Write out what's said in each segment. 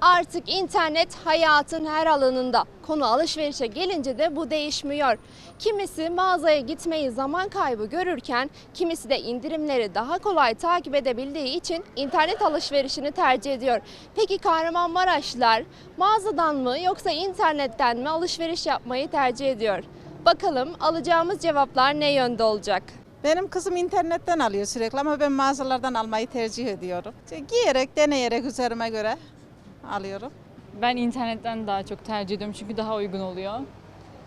Artık internet hayatın her alanında. Konu alışverişe gelince de bu değişmiyor. Kimisi mağazaya gitmeyi zaman kaybı görürken kimisi de indirimleri daha kolay takip edebildiği için internet alışverişini tercih ediyor. Peki Kahramanmaraşlılar mağazadan mı yoksa internetten mi alışveriş yapmayı tercih ediyor? Bakalım alacağımız cevaplar ne yönde olacak? Benim kızım internetten alıyor sürekli ama ben mağazalardan almayı tercih ediyorum. Giyerek, deneyerek üzerime göre alıyorum. Ben internetten daha çok tercih ediyorum çünkü daha uygun oluyor.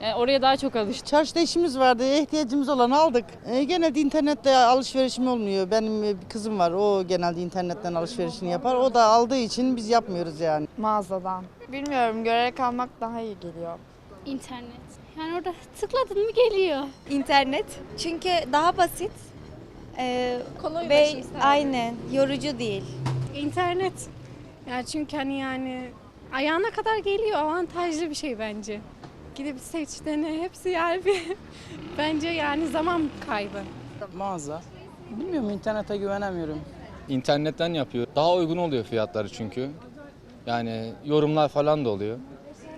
Yani oraya daha çok alıştım. Çarşıda işimiz vardı, ihtiyacımız olanı aldık. E, genelde internette alışverişim olmuyor. Benim e, bir kızım var, o genelde internetten alışverişini yapar. O da aldığı için biz yapmıyoruz yani. mağazadan. Bilmiyorum görerek almak daha iyi geliyor. İnternet. Yani orada tıkladın mı geliyor. İnternet. Çünkü daha basit. Ee, Kolay ve aynen yorucu değil. İnternet. Yani çünkü hani yani ayağına kadar geliyor avantajlı bir şey bence. Gidip seç dene hepsi yani bir bence yani zaman kaybı. Mağaza. Bilmiyorum internete güvenemiyorum. İnternetten yapıyor. Daha uygun oluyor fiyatları çünkü. Yani yorumlar falan da oluyor.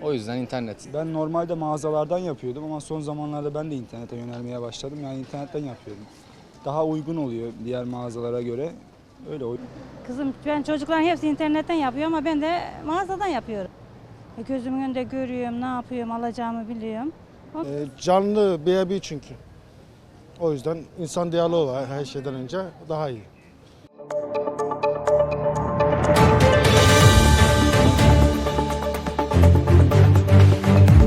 O yüzden internet. Ben normalde mağazalardan yapıyordum ama son zamanlarda ben de internete yönelmeye başladım. Yani internetten yapıyorum. Daha uygun oluyor diğer mağazalara göre. Öyle o- Kızım ben çocukların hepsi internetten yapıyor ama ben de mağazadan yapıyorum. E, Gözümün önünde görüyorum, ne yapıyorum, alacağımı biliyorum. canlı birebir çünkü. O yüzden insan diyaloğu var her şeyden önce daha iyi.